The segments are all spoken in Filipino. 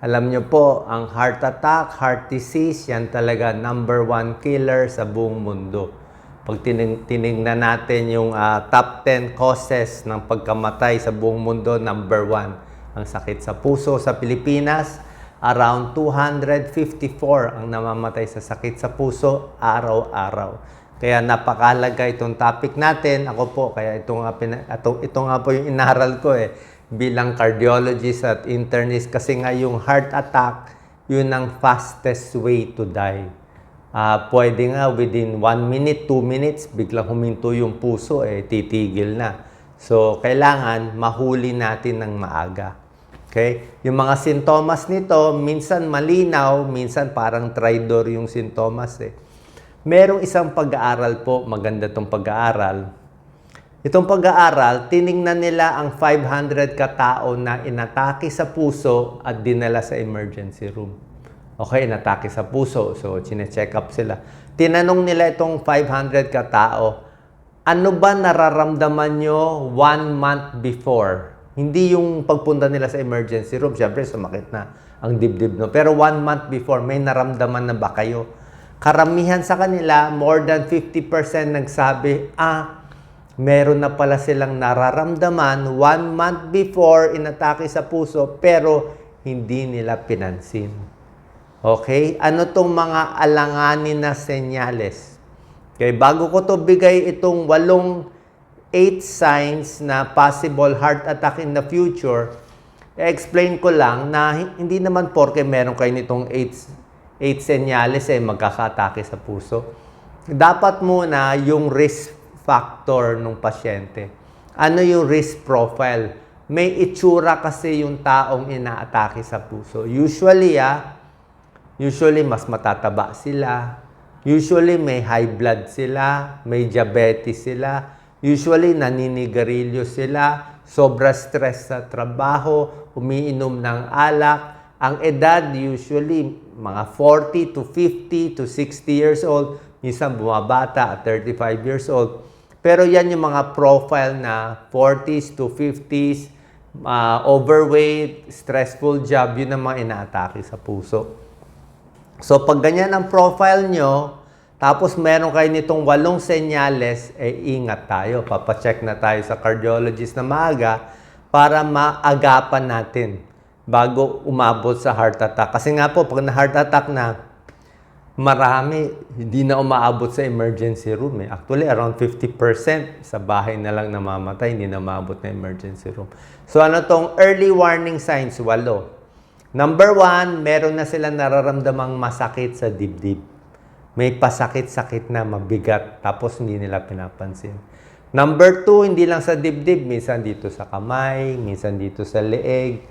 Alam nyo po, ang heart attack, heart disease, yan talaga number one killer sa buong mundo. Pag tining, tiningnan natin yung ah, top 10 causes ng pagkamatay sa buong mundo, number one, ang sakit sa puso sa Pilipinas. Around 254 ang namamatay sa sakit sa puso araw-araw. Kaya napakahalaga itong topic natin. Ako po, kaya ito nga, ito, ito nga po yung inaral ko eh, bilang cardiologist at internist. Kasi nga yung heart attack, yun ang fastest way to die. Ah, pwede nga within 1 minute, 2 minutes, biglang huminto yung puso, eh, titigil na. So, kailangan mahuli natin ng maaga. Okay? Yung mga sintomas nito, minsan malinaw, minsan parang traidor yung sintomas eh. Merong isang pag-aaral po, maganda tong pag-aaral. Itong pag-aaral, tiningnan nila ang 500 katao na inatake sa puso at dinala sa emergency room. Okay, inatake sa puso. So, chine-check up sila. Tinanong nila itong 500 katao, ano ba nararamdaman nyo one month before? Hindi yung pagpunta nila sa emergency room. Siyempre, sumakit na ang dibdib, no? Pero one month before, may naramdaman na ba kayo? Karamihan sa kanila, more than 50% nagsabi, ah, meron na pala silang nararamdaman one month before inatake sa puso, pero hindi nila pinansin. Okay? Ano tong mga alanganin na senyales? Okay, bago ko to bigay itong walong eight signs na possible heart attack in the future, explain ko lang na hindi naman porke meron kayo nitong eight, eight senyales eh magkakatake sa puso. Dapat muna yung risk factor ng pasyente. Ano yung risk profile? May itsura kasi yung taong inaatake sa puso. Usually, ah, Usually, mas matataba sila. Usually, may high blood sila. May diabetes sila. Usually, naninigarilyo sila. Sobra stress sa trabaho. Umiinom ng alak. Ang edad, usually, mga 40 to 50 to 60 years old. Minsan, bumabata at 35 years old. Pero yan yung mga profile na 40s to 50s, uh, overweight, stressful job, yun ang mga inaatake sa puso. So, pag ganyan ang profile nyo, tapos meron kayo nitong walong senyales, eh ingat tayo. Papacheck na tayo sa cardiologist na maaga para maagapan natin bago umabot sa heart attack. Kasi nga po, pag na heart attack na, marami hindi na umaabot sa emergency room. Eh. Actually, around 50% sa bahay na lang namamatay, hindi na maabot na emergency room. So ano tong early warning signs? Walo. Number one, meron na silang nararamdamang masakit sa dibdib. May pasakit-sakit na mabigat, tapos hindi nila pinapansin. Number two, hindi lang sa dibdib, minsan dito sa kamay, minsan dito sa leeg,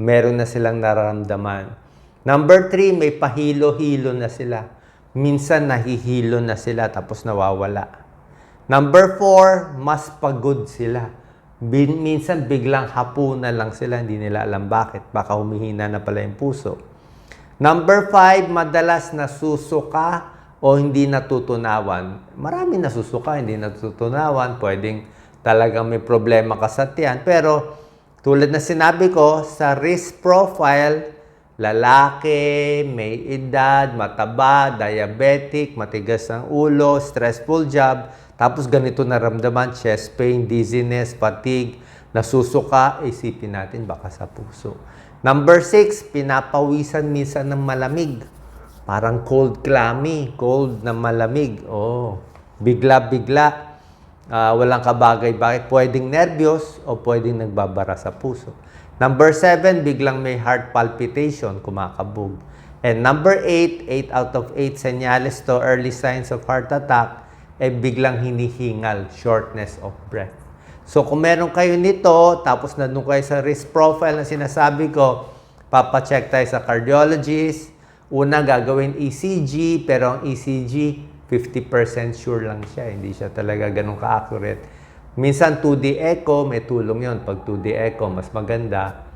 meron na silang nararamdaman. Number three, may pahilo-hilo na sila. Minsan nahihilo na sila, tapos nawawala. Number four, mas pagod sila. Bin, minsan biglang hapunan lang sila, hindi nila alam bakit. Baka humihina na pala yung puso. Number five, madalas nasusuka o hindi natutunawan. Marami nasusuka, hindi natutunawan. Pwedeng talagang may problema ka sa tiyan. Pero tulad na sinabi ko, sa risk profile, lalaki, may edad, mataba, diabetic, matigas ang ulo, stressful job, tapos ganito naramdaman, chest pain, dizziness, fatigue, nasusuka, isipin natin baka sa puso. Number six, pinapawisan minsan ng malamig. Parang cold clammy, cold na malamig. Oh, bigla-bigla, ah, walang kabagay-bagay. Pwedeng nervyos o pwedeng nagbabara sa puso. Number seven, biglang may heart palpitation, kumakabog. And number eight, eight out of eight senyales to early signs of heart attack, eh biglang hinihingal, shortness of breath. So kung meron kayo nito, tapos nandun kayo sa risk profile na sinasabi ko, papacheck tayo sa cardiologist. Una, gagawin ECG, pero ang ECG, 50% sure lang siya. Hindi siya talaga ganun ka-accurate. Minsan 2D echo, may tulong yon Pag 2D echo, mas maganda.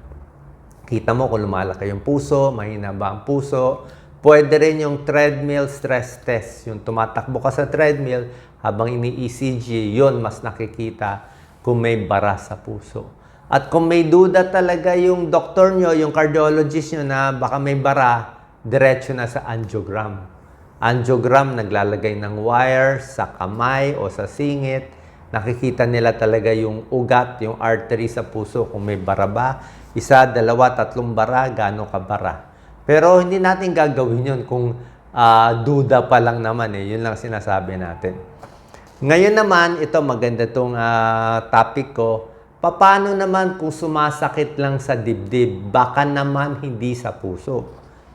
Kita mo kung lumalaki yung puso, mahina ba ang puso. Pwede rin yung treadmill stress test. Yung tumatakbo ka sa treadmill, habang ini-ECG, yon mas nakikita kung may bara sa puso. At kung may duda talaga yung doktor nyo, yung cardiologist nyo na baka may bara, diretso na sa angiogram. Angiogram, naglalagay ng wire sa kamay o sa singit. Nakikita nila talaga yung ugat, yung artery sa puso, kung may bara ba. Isa, dalawa, tatlong bara, gaano ka bara. Pero hindi natin gagawin yun kung ah, duda pa lang naman eh. Yun lang sinasabi natin. Ngayon naman, ito maganda tong ah, topic ko. Paano naman kung sumasakit lang sa dibdib? Baka naman hindi sa puso.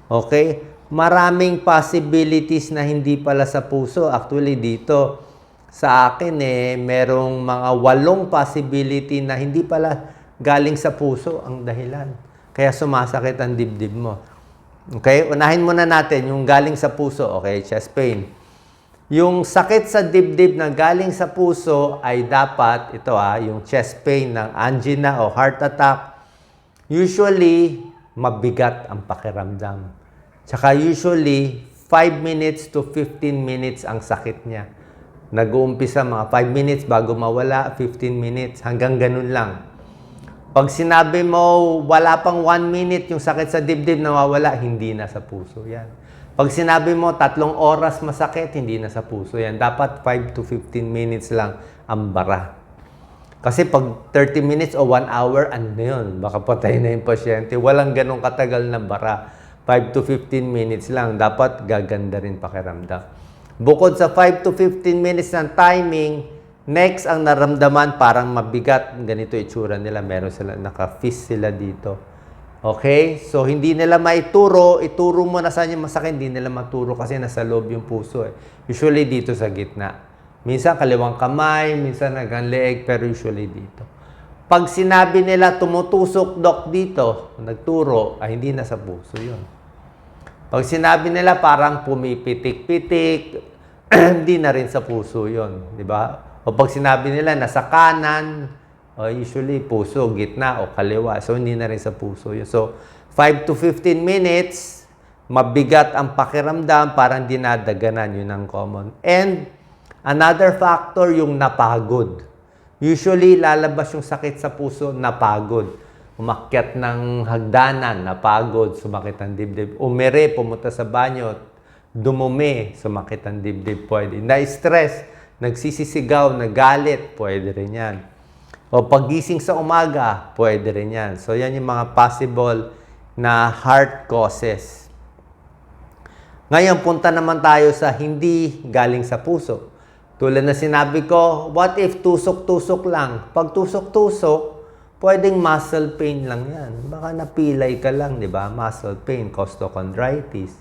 Okay? Maraming possibilities na hindi pala sa puso. Actually, dito sa akin eh, merong mga walong possibility na hindi pala galing sa puso ang dahilan. Kaya sumasakit ang dibdib mo. Okay? Unahin muna natin yung galing sa puso. Okay? Chest pain. Yung sakit sa dibdib na galing sa puso ay dapat, ito ah, yung chest pain ng angina o heart attack, usually mabigat ang pakiramdam. Tsaka usually 5 minutes to 15 minutes ang sakit niya. Nag-uumpisa mga 5 minutes bago mawala, 15 minutes, hanggang ganun lang. Pag sinabi mo wala pang 1 minute yung sakit sa dibdib nawawala, hindi na sa puso yan. Pag sinabi mo tatlong oras masakit, hindi na sa puso yan. Dapat 5 to 15 minutes lang ang bara. Kasi pag 30 minutes o 1 hour, ano yun? Baka patay na yung pasyente. Walang ganong katagal na bara. 5 to 15 minutes lang. Dapat gaganda rin pakiramdam. Bukod sa 5 to 15 minutes ng timing, next ang naramdaman parang mabigat. Ganito itsura nila. Meron sila, naka-fist sila dito. Okay? So, hindi nila maituro. Ituro mo na saan yung masakit. Hindi nila maturo kasi nasa loob yung puso. Eh. Usually dito sa gitna. Minsan kaliwang kamay, minsan hanggang leeg, pero usually dito. Pag sinabi nila tumutusok dok dito, nagturo, ay hindi na sa puso yun. Pag sinabi nila parang pumipitik-pitik, hindi na rin sa puso yun. Di ba? O pag sinabi nila nasa kanan, o usually puso, gitna o kaliwa. So, hindi na rin sa puso yun. So, 5 to 15 minutes, mabigat ang pakiramdam, parang dinadaganan. Yun ang common. And, another factor, yung napagod. Usually, lalabas yung sakit sa puso, napagod. Umakyat ng hagdanan, napagod, sumakit ang dibdib. Umere, pumunta sa banyo, dumumi, sumakit ang dibdib, pwede. Na-stress, nagsisisigaw, nagalit, pwede rin yan. O pagising sa umaga, pwede rin yan. So, yan yung mga possible na heart causes. Ngayon, punta naman tayo sa hindi galing sa puso. Tulad na sinabi ko, what if tusok-tusok lang? Pag tusok-tusok, pwedeng muscle pain lang yan. Baka napilay ka lang, di ba? Muscle pain, costochondritis.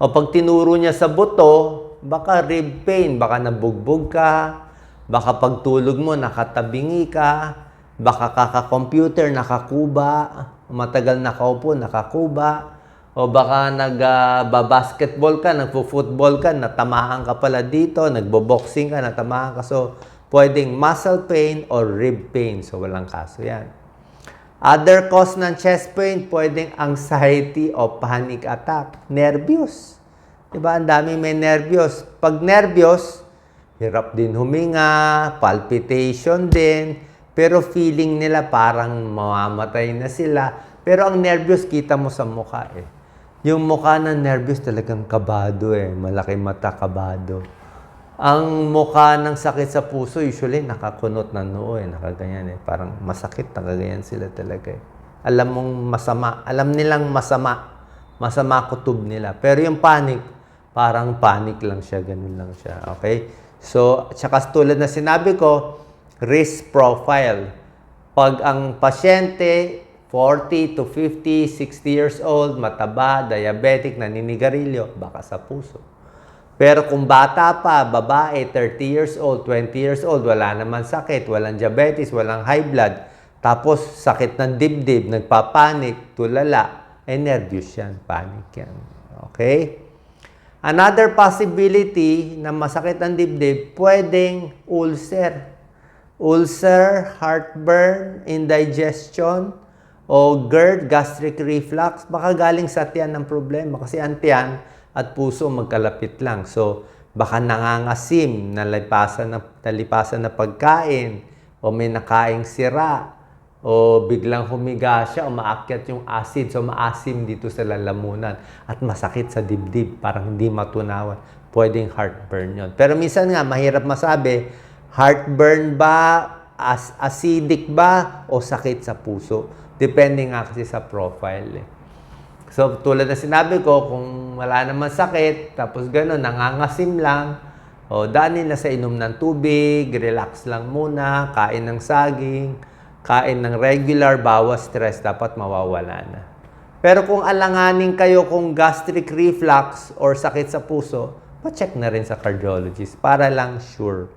O pag tinuro niya sa buto, baka rib pain, baka nabugbog ka, baka pagtulog mo, nakatabingi ka, baka kaka-computer, nakakuba, matagal nakaupo, nakakuba, o baka nag-basketball ka, nagpo-football ka, natamaan ka pala dito, nagbo-boxing ka, natamaan ka. So, pwedeng muscle pain or rib pain. So, walang kaso yan. Other cause ng chest pain, pwedeng anxiety o panic attack. Nervyos. Diba? Ang dami may nervyos. Pag nervyos, hirap din huminga, palpitation din, pero feeling nila parang mamamatay na sila. Pero ang nervyos, kita mo sa mukha eh. Yung mukha ng nervyos talagang kabado eh. Malaki mata, kabado. Ang mukha ng sakit sa puso, usually nakakunot na noo eh. Nakaganyan eh. Parang masakit, nakaganyan sila talaga eh. Alam mong masama. Alam nilang masama. Masama kutob nila. Pero yung panic, parang panic lang siya. Ganun lang siya. Okay? So, tsaka tulad na sinabi ko, risk profile. Pag ang pasyente, 40 to 50, 60 years old, mataba, diabetic, naninigarilyo, baka sa puso. Pero kung bata pa, babae, 30 years old, 20 years old, wala naman sakit, walang diabetes, walang high blood, tapos sakit ng dibdib, nagpapanik, tulala, eh nervyos yan, panic yan. Okay? Another possibility na masakit ang dibdib, pwedeng ulcer. Ulcer, heartburn, indigestion, o GERD, gastric reflux, baka galing sa tiyan ng problema. Kasi ang tiyan at puso magkalapit lang. So, baka nangangasim, nalipasan na, nalipasan na pagkain, o may nakaing sira, o biglang humiga siya o maakyat yung acid. So maasim dito sa lalamunan at masakit sa dibdib, parang hindi matunawan. Pwedeng heartburn yon. Pero minsan nga, mahirap masabi, heartburn ba, as acidic ba, o sakit sa puso. Depende nga kasi sa profile. Eh. So, tulad na sinabi ko, kung wala naman sakit, tapos gano'n, nangangasim lang, o daanin na sa inom ng tubig, relax lang muna, kain ng saging, kain ng regular, bawas stress, dapat mawawala na. Pero kung alanganin kayo kung gastric reflux or sakit sa puso, pa-check na rin sa cardiologist para lang sure.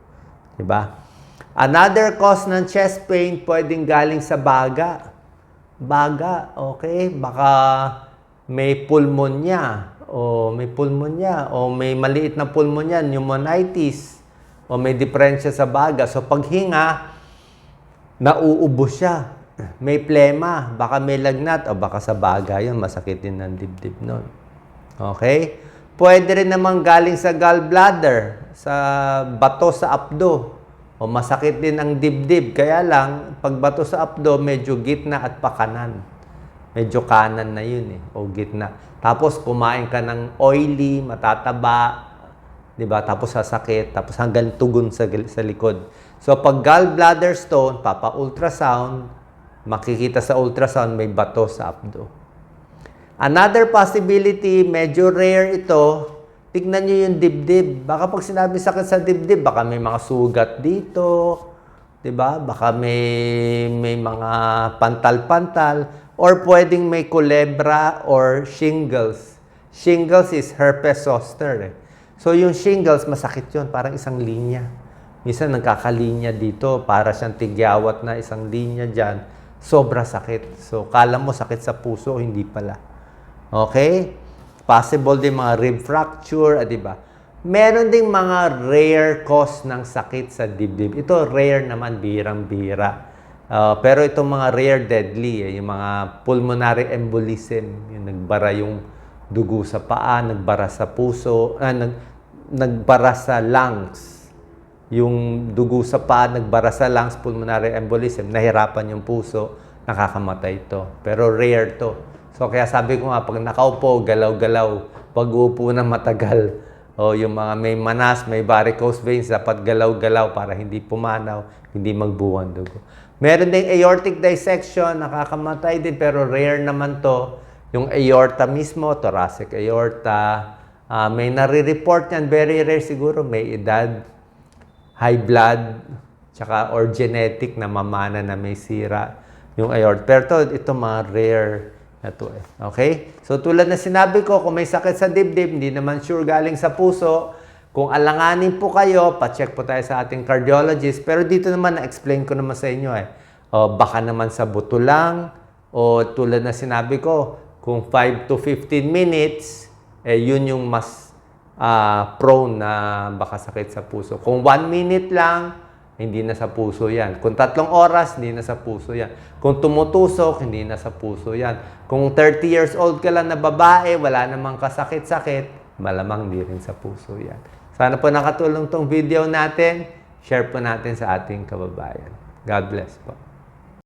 Diba? Another cause ng chest pain pwedeng galing sa baga. Baga, okay? Baka may pulmonya o may pulmonya o may maliit na pulmonya, pneumonitis o may diferensya sa baga. So paghinga, nauubo siya. May plema, baka may lagnat o baka sa baga yun, masakit din ng dibdib nun. Okay? Pwede rin naman galing sa gallbladder, sa bato sa apdo. O masakit din ang dibdib. Kaya lang, pag bato sa apdo, medyo gitna at pakanan. Medyo kanan na yun eh, o gitna. Tapos kumain ka ng oily, matataba, 'di ba? Tapos sasakit, tapos hanggang tugon sa, sa likod. So pag gallbladder stone, papa-ultrasound, makikita sa ultrasound may bato sa abdo. Another possibility, medyo rare ito, tignan nyo yung dibdib. Baka pag sinabi sakit sa dibdib, baka may mga sugat dito, 'di ba? Baka may may mga pantal-pantal or pwedeng may kulebra or shingles. Shingles is herpes zoster. Eh. So yung shingles masakit 'yon, parang isang linya. Minsan nagkakalinya dito, para siyang tigyawat na isang linya diyan. Sobra sakit. So kala mo sakit sa puso, hindi pala. Okay? Possible din mga rib fracture, ah, di ba? Meron ding mga rare cause ng sakit sa dibdib. Ito rare naman, birang-bira. Ah, pero itong mga rare deadly, eh, yung mga pulmonary embolism, yung nagbara yung dugo sa paa, nagbara sa puso, ah, nag, nagbara sa lungs. Yung dugo sa paa, nagbara sa lungs, pulmonary embolism, nahirapan yung puso, nakakamatay ito. Pero rare to. So kaya sabi ko nga, pag nakaupo, galaw-galaw, pag uupo na matagal, o yung mga may manas, may varicose veins, dapat galaw-galaw para hindi pumanaw, hindi magbuwan dugo. Meron ding aortic dissection, nakakamatay din, pero rare naman to. Yung aorta mismo, thoracic aorta, ah, may nare-report yan, very rare siguro, may edad, high blood, tsaka or genetic na mamana na may sira yung aorta. Pero to, ito mga rare na to eh. Okay? So tulad na sinabi ko, kung may sakit sa dibdib, hindi naman sure galing sa puso, kung alanganin po kayo, pa-check po tayo sa ating cardiologist. Pero dito naman, na-explain ko naman sa inyo eh. O, baka naman sa buto lang, o tulad na sinabi ko, kung 5 to 15 minutes, eh yun yung mas ah, prone na baka sakit sa puso. Kung 1 minute lang, hindi na sa puso yan. Kung tatlong oras, hindi na sa puso yan. Kung tumutusok, hindi na sa puso yan. Kung 30 years old ka lang na babae, wala namang kasakit-sakit, malamang hindi rin sa puso yan. Sana po nakatulong tong video natin. Share po natin sa ating kababayan. God bless po.